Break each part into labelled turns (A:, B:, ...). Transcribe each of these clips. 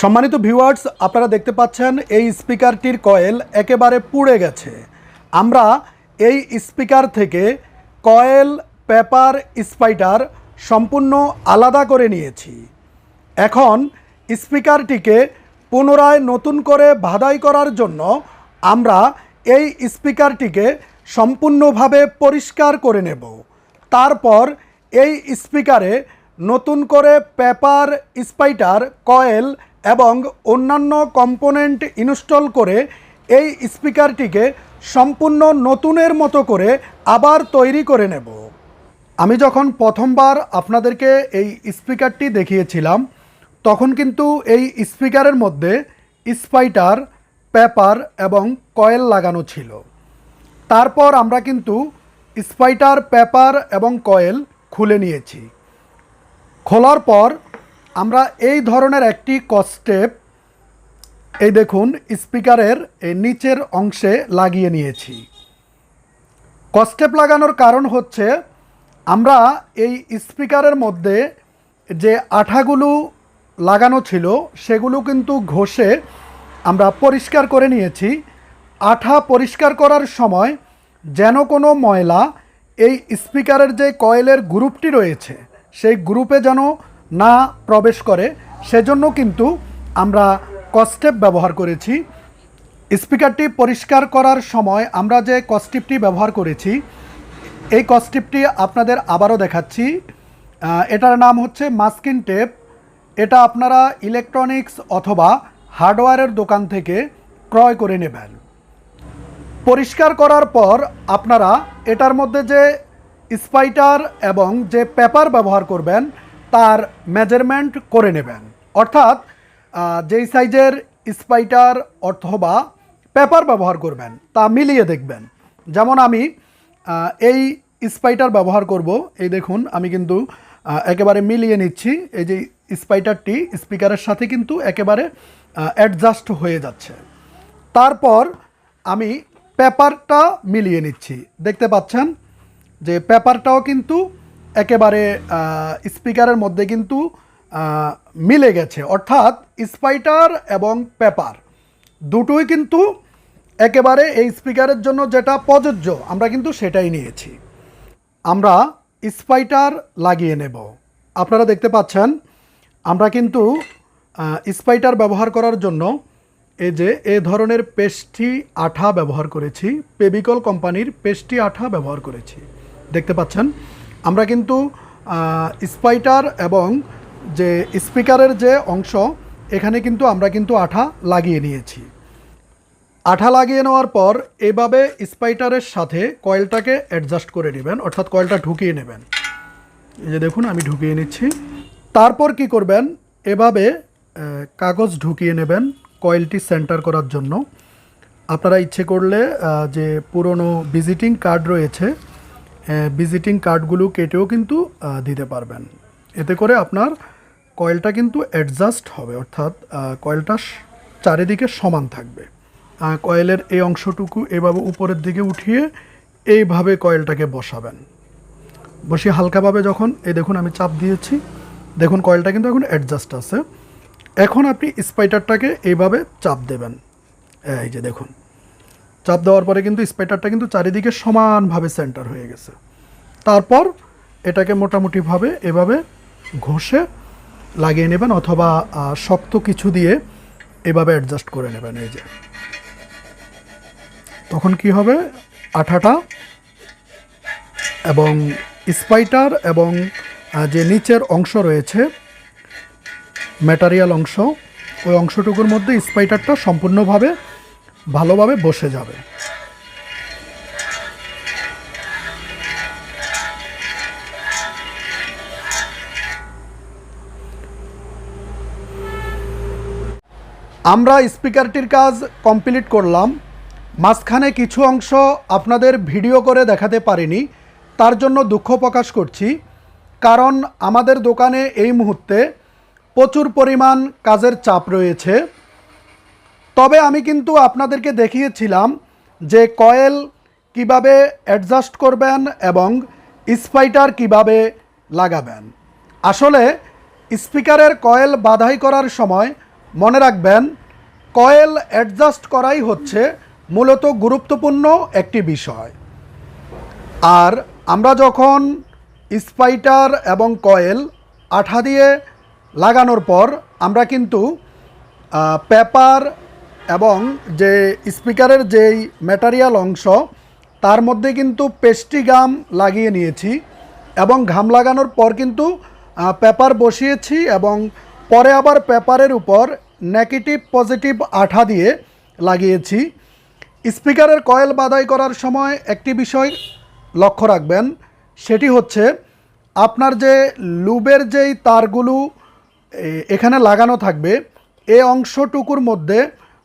A: সম্মানিত ভিউয়ার্স, আপনারা দেখতে পাচ্ছেন এই স্পিকারটির কয়েল একেবারে পুড়ে গেছে। আমরা এই স্পিকার থেকে কয়েল, পেপার স্পাইটার সম্পূর্ণ আলাদা করে নিয়েছি। এখন স্পিকারটিকে পুনরায় নতুন করে ভাদাই করার জন্য আমরা এই স্পিকারটিকে সম্পূর্ণভাবে পরিষ্কার করে নেব। তারপর এই স্পিকারে নতুন করে পেপার স্পাইটার কয়েল এবং অন্যান্য কম্পোনেন্ট ইনস্টল করে এই স্পিকারটিকে সম্পূর্ণ নতুনের মতো করে আবার তৈরি করে নেব। আমি যখন প্রথমবার আপনাদেরকে এই স্পিকারটি দেখিয়েছিলাম, তখন কিন্তু এই স্পিকারের মধ্যে স্পাইটার, পেপার এবং কয়েল লাগানো ছিল। তারপর আমরা কিন্তু স্পাইটার, পেপার এবং কয়েল খুলে নিয়েছি। খোলার পর আমরা এই ধরনের একটি কস্টেপ, এই দেখুন, স্পিকারের এই নিচের অংশে লাগিয়ে নিয়েছি। কস্টেপ লাগানোর কারণ হচ্ছে, আমরা এই স্পিকারের মধ্যে যে আঠাগুলো লাগানো ছিল, সেগুলো কিন্তু ঘষে আমরা পরিষ্কার করে নিয়েছি। আঠা পরিষ্কার করার সময় যেন কোনো ময়লা এই স্পিকারের যে কয়েলের গ্রুপটি রয়েছে, সেই গ্রুপে যেন না প্রবেশ করে, সেজন্য কিন্তু আমরা কস্টেপ ব্যবহার করেছি। স্পিকারটি পরিষ্কার করার সময় আমরা যে কস্টিপটি ব্যবহার করেছি, এই কস্টিপটি আপনাদের আবারও দেখাচ্ছি। এটার নাম হচ্ছে মাস্কিন টেপ। এটা আপনারা ইলেকট্রনিক্স অথবা হার্ডওয়্যারের দোকান থেকে ক্রয় করে নেবেন। পরিষ্কার করার পর আপনারা এটার মধ্যে যে স্পাইটার এবং যে পেপার ব্যবহার করবেন তার মেজারমেন্ট করে নেবেন। অর্থাৎ যেই সাইজের স্পাইটার অথবা পেপার ব্যবহার করবেন, তা মিলিয়ে দেখবেন। যেমন আমি এই স্পাইটার ব্যবহার করব। এই দেখুন, আমি কিন্তু একেবারে মিলিয়ে নিচ্ছি। এই যে স্পাইটারটি স্পিকারের সাথে কিন্তু একেবারে অ্যাডজাস্ট হয়ে যাচ্ছে। তারপর আমি পেপারটা মিলিয়ে নিচ্ছি। দেখতে পাচ্ছেন যে পেপারটাও কিন্তু একেবারে স্পিকারের মধ্যে কিন্তু মিলে গেছে। অর্থাৎ স্পাইটার এবং পেপার দুটোই কিন্তু একেবারে এই স্পিকারের জন্য যেটা প্রযোজ্য, আমরা কিন্তু সেটাই নিয়েছি। আমরা স্পাইটার লাগিয়ে নেব। আপনারা দেখতে পাচ্ছেন, আমরা কিন্তু স্পাইটার ব্যবহার করার জন্য এই যে, এ ধরনের পেস্টি আঠা ব্যবহার করেছি, পেবিকল কোম্পানির পেস্টি আঠা ব্যবহার করেছি। দেখতে পাচ্ছেন আমরা কিন্তু স্পাইটার এবং যে স্পিকারের যে অংশ, এখানে কিন্তু আমরা কিন্তু আঠা লাগিয়ে নিয়েছি। আঠা লাগিয়ে নেওয়ার পর এভাবে স্পাইটারের সাথে কয়েলটাকে অ্যাডজাস্ট করে নেবেন, অর্থাৎ কয়েলটা ঢুকিয়ে নেবেন। এই যে দেখুন, আমি ঢুকিয়ে নিচ্ছি। তারপর কি করবেন? এভাবে কাগজ ঢুকিয়ে নেবেন কয়েলটি সেন্টার করার জন্য। আপনারা ইচ্ছে করলে যে পুরনো ভিজিটিং কার্ড রয়েছে ভিজিটিং কার্ডগুলো কেটেও কিন্তু দিতে পারবেন। এতে করে আপনার কয়েলটা কিন্তু অ্যাডজাস্ট হবে, অর্থাৎ কয়েলটা চারিদিকে সমান থাকবে। কয়েলের এই অংশটুকু এভাবে উপরের দিকে উঠিয়ে এইভাবে কয়েলটাকে বসাবেন। বসিয়ে হালকাভাবে যখন, এই দেখুন আমি চাপ দিয়েছি, দেখুন কয়েলটা কিন্তু এখন অ্যাডজাস্ট আছে। এখন আপনি স্পাইটারটাকে এইভাবে চাপ দেবেন। এই যে দেখুন। চাপ দেওয়ার পরে কিন্তু স্পাইটারটা কিন্তু চারিদিকে সমানভাবে সেন্টার হয়ে গেছে। তারপর এটাকে মোটামুটিভাবে এভাবে ঘষে লাগিয়ে নেবেন অথবা শক্ত কিছু দিয়ে এভাবে অ্যাডজাস্ট করে নেবেন এই যে। তখন কি হবে? আঠাটা এবং স্পাইটার এবং যে নিচের অংশ রয়েছে ম্যাটারিয়াল অংশ, ওই অংশটুকুর মধ্যে স্পাইটারটা সম্পূর্ণভাবে ভালোভাবে বসে যাবে। আমরা স্পিকারটির কাজ কমপ্লিট করলাম। মাঝখানে কিছু অংশ আপনাদের ভিডিও করে দেখাতে পারিনি, তার জন্য দুঃখ প্রকাশ করছি। কারণ আমাদের দোকানে এই মুহূর্তে প্রচুর পরিমাণ কাজের চাপ রয়েছে। তবে আমি কিন্তু আপনাদেরকে দেখিয়েছিলাম যে কয়েল কীভাবে অ্যাডজাস্ট করবেন এবং স্পাইটার কীভাবে লাগাবেন। আসলে স্পিকারের কয়েল বাধাই করার সময় মনে রাখবেন, কয়েল অ্যাডজাস্ট করাই হচ্ছে মূলত গুরুত্বপূর্ণ একটি বিষয়। আর আমরা যখন স্পাইটার এবং কয়েল আঠা দিয়ে লাগানোর পর আমরা কিন্তু পেপার এবং যে স্পিকারের যেই ম্যাটারিয়াল অংশ, তার মধ্যে কিন্তু পেস্টি গাম লাগিয়ে নিয়েছি এবং ঘাম লাগানোর পর কিন্তু পেপার বসিয়েছি এবং পরে আবার পেপারের উপর নেগেটিভ পজিটিভ আঠা দিয়ে লাগিয়েছি। স্পিকারের কয়েল বাদাই করার সময় একটি বিষয় লক্ষ্য রাখবেন, সেটি হচ্ছে আপনার যে লুবের যেই তারগুলো এখানে লাগানো থাকবে, এ অংশটুকুর মধ্যে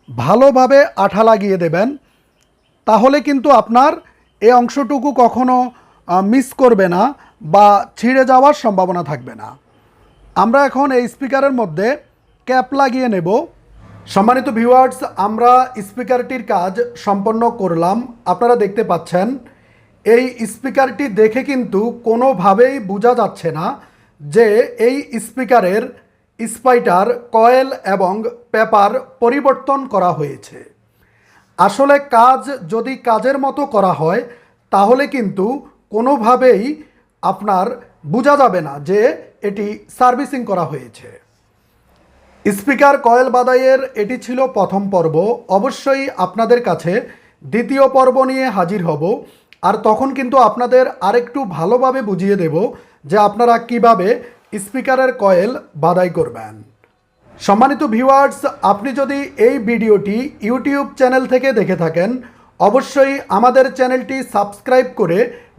A: ভালোভাবে আঠা লাগিয়ে দেবেন, তাহলে কিন্তু আপনার এই অংশটুকু কখনো মিস করবে না বা ছিঁড়ে যাওয়ার সম্ভাবনা থাকবে না। আমরা এখন এই স্পিকারের মধ্যে ক্যাপ লাগিয়ে নেব। সম্মানিত ভিউয়ার্স, আমরা স্পিকারটির কাজ সম্পন্ন করলাম। আপনারা দেখতে পাচ্ছেন, এই স্পিকারটি দেখে কিন্তু কোনোভাবেই বোঝা যাচ্ছে না যে এই স্পিকারের স্পাইটার কয়েল এবং পেপার পরিবর্তন করা হয়েছে। আসলে কাজ যদি কাজের মতো করা হয়, তাহলে কিন্তু কোনোভাবেই আপনার বোঝা যাবে না যে এটি সার্ভিসিং করা হয়েছে। স্পিকার কয়েল বাদাইয়ের এটি ছিল প্রথম পর্ব। অবশ্যই আপনাদের কাছে দ্বিতীয় পর্ব নিয়ে হাজির হব। আর তখন কিন্তু আপনাদের আরেকটু ভালোভাবে বুঝিয়ে দেব যে আপনারা কীভাবে স্পিকারের কয়েল বাদাই করবেন। সম্মানিত ভিউয়ার্স, আপনি যদি এই ভিডিওটি ইউটিউব চ্যানেল থেকে দেখে থাকেন, অবশ্যই আমাদের চ্যানেলটি সাবস্ক্রাইব করে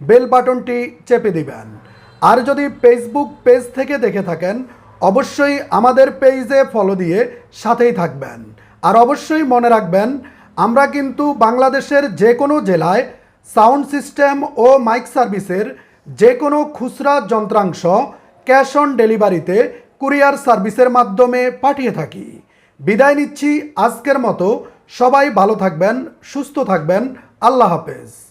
A: বেল বাটনটি চেপে দিবেন। আর যদি ফেসবুক পেজ থেকে দেখে থাকেন, অবশ্যই আমাদের পেজে ফলো দিয়ে সাথেই থাকবেন। আর অবশ্যই মনে রাখবেন, আমরা কিন্তু বাংলাদেশের যে কোনো জেলায় সাউন্ড সিস্টেম ও মাইক সার্ভিসের যে কোনো খুচরা যন্ত্রাংশ ক্যাশ অন ডেলিভারিতে কুরিয়ার সার্ভিসের মাধ্যমে পাঠিয়ে থাকি। বিদায় নিচ্ছি আজকের মতো। সবাই ভালো থাকবেন, সুস্থ থাকবেন। আল্লাহ হাফেজ।